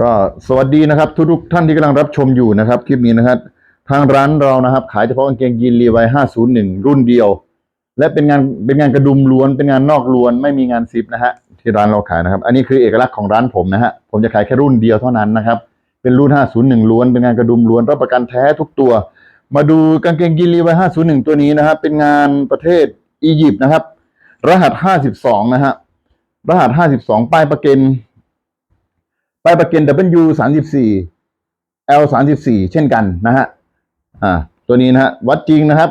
ก็สวัสดีนะครับทุกๆท่านที่กำลังรับชมอยู่นะครับคลิปนี้นะครับ ทางร้านเรานะครับ ขายเฉพาะกางเกงยีนรีไว501 รุ่นเดียว และเป็นงานเป็นงานกระดุมล้วนเป็นงานนอกล้วนไม่มีงานซิปนะฮะที่ร้านเราขายนะครับ อันนี้คือเอกลักษณ์ของร้านผมนะฮะผมจะขายแค่รุ่นเดียวเท่านั้นนะครับ เป็นรุ่น 501 ล้วนเป็นงานกระดุมล้วนรับประกันแท้ทุกตัว มาดูกางเกงยีนรีไว501 ตัวนี้นะครับ เป็นงานประเทศอียิปต์นะครับ รหัส 52 นะฮะรหัส 52 ป้ายประเกน ประเกน W สามสิบสี่ L สามสิบสี่เช่นกันนะฮะอ่าตัวนี้นะฮะวัดจริงนะครับ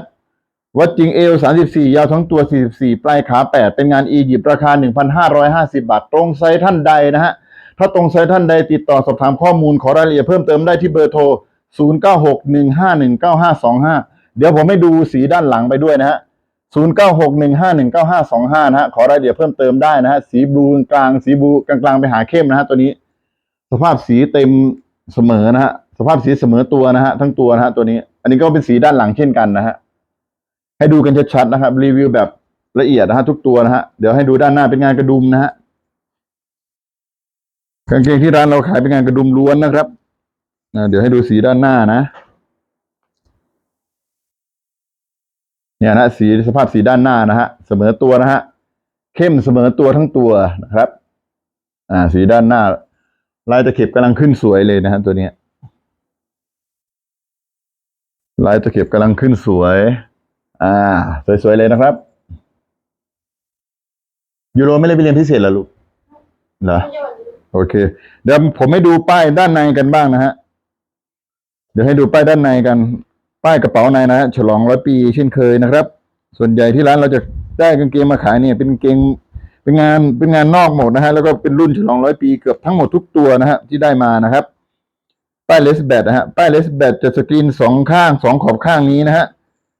วัดจริง L สามสิบสี่ยาวทั้งตัวสี่สิบสี่ปลายขาแปดเป็นงานอียิปต์ราคาหนึ่งพันห้าร้อยห้าสิบาท ตรงไซส์ท่านใดนะฮะถ้าตรงไซส์ท่านใดติดต่อสอบถามข้อมูลขอรายละเอียดเพิ่มเติมได้ที่เบอร์โทร 0 9 6 1 5 1 9 5 2 5 เดี๋ยวผมให้ดูสีด้านหลังไปด้วยนะฮะ 0 9 6 1 5 1 9 5 2 5 นะฮะ ขอรายละเอียดเพิ่มเติมได้นะฮะ สีบลูกลาง สีบลูกลางๆไปหาเข้มนะฮะตัวนี้ สภาพสีเต็มเสมอนะฮะสภาพสีเสมอตัวนะฮะทั้งตัวนะฮะตัวนี้ อันนี้ก็เป็นสีด้านหลังเช่นกันนะฮะให้ดูกันชัดๆนะครับ รีวิวแบบละเอียดนะฮะทุกตัวนะฮะเดี๋ยวให้ดูด้านหน้าเป็นงานกระดุมนะฮะกางเกงที่ร้านเราขายเป็นงานกระดุมล้วนนะครับเดี๋ยวให้ดูสีด้านหน้านะเนี่ยนะสีสภาพสีด้านหน้านะฮะเสมอตัวนะฮะเข้มเสมอตัวทั้งตัวนะครับ อ่า สีด้านหน้า ลายตะเข็บกำลังขึ้นสวยเลยนะฮะตัวนี้ลายตะเข็บกำลังขึ้นสวย อ่า สวยๆเลยนะครับ ยูโรไม่ได้ไปเรียนพิเศษหรอลูกเหรอโอเค เดี๋ยวผมให้ดูป้ายด้านในกันบ้างนะฮะ เดี๋ยวให้ดูป้ายด้านในกัน ป้ายกระเป๋าในนะฮะฉลองร้อยปีเช่นเคยนะครับ ส่วนใหญ่ที่ร้านเราจะได้กางเกงมาขายเนี่ยเป็นกางเกง เป็นงานเป็นงานนอกหมดนะฮะแล้วก็เป็นรุ่นฉลองร้อยปีเกือบทั้งหมดทุกตัวนะฮะที่ได้มานะครับ ป้ายเลสแบดนะฮะป้ายเลสแบดจะสกรีนสองข้างสองขอบข้างนี้นะฮะ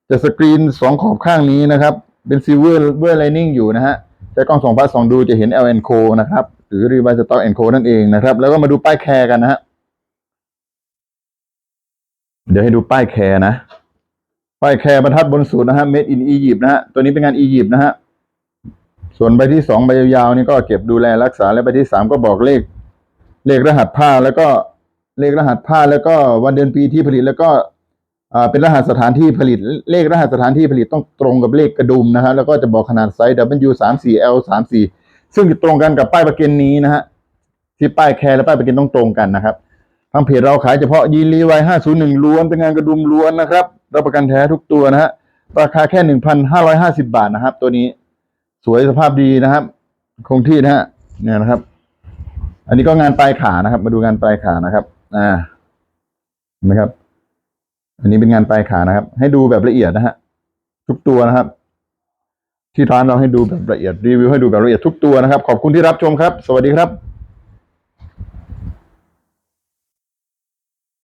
จะสกรีนสองขอบข้างนี้นะครับ เป็นซิลเวอร์เวอร์ไลนิ่งอยู่นะฮะใช้กล้องสองพันสองดูจะเห็น L N C O นะครับ หรือ r e v i s e Stock Co นั่นเองนะครับ แล้วก็มาดูป้ายแคร์กันนะฮะเดี๋ยวให้ดูป้ายแคร์นะ ป้ายแคร์บรรทัดบนสุดนะฮะ Made in Egypt นะฮะ ตัวนี้เป็นงานอียิปต์นะฮะ ส่วนใบที่สองใบยาวๆนี่ก็เก็บดูแลรักษาและใบที่สามก็บอกเลข เลขรหัสผ้าแล้วก็เลขรหัสผ้าแล้วก็วันเดือนปีที่ผลิตแล้วก็อ่าเป็นรหัสสถานที่ผลิต เลขรหัสสถานที่ผลิตต้องตรงกับเลขกระดุมนะฮะแล้วก็จะบอกขนาดไซส์ W สามสี่ L สามสี่ซึ่งตรงกันกับป้ายประกันนี้นะฮะที่ป้ายแคร์และป้ายประกันต้องตรงกันนะครับทางเพจเราขายเฉพาะยีนรีไวห้าศูนย์หนึ่งล้วนเป็นงานกระดุมล้วนนะครับรับประกันแท้ทุกตัวนะฮะราคาแค่หนึ่งพันห้าร้อยห้าสิบาทนะครับตัวนี้ สวยสภาพดีนะครับ คงที่นะฮะเนี่ยนะครับ อันนี้ก็งานปลายขานะครับ มาดูงานปลายขานะครับ อ่าเห็นไหมครับ อันนี้เป็นงานปลายขานะครับ ให้ดูแบบละเอียดนะฮะทุกตัวนะครับ ที่ร้านเราให้ดูแบบละเอียดรีวิวให้ดูแบบละเอียดทุกตัวนะครับ ขอบคุณที่รับชมครับ สวัสดีครับ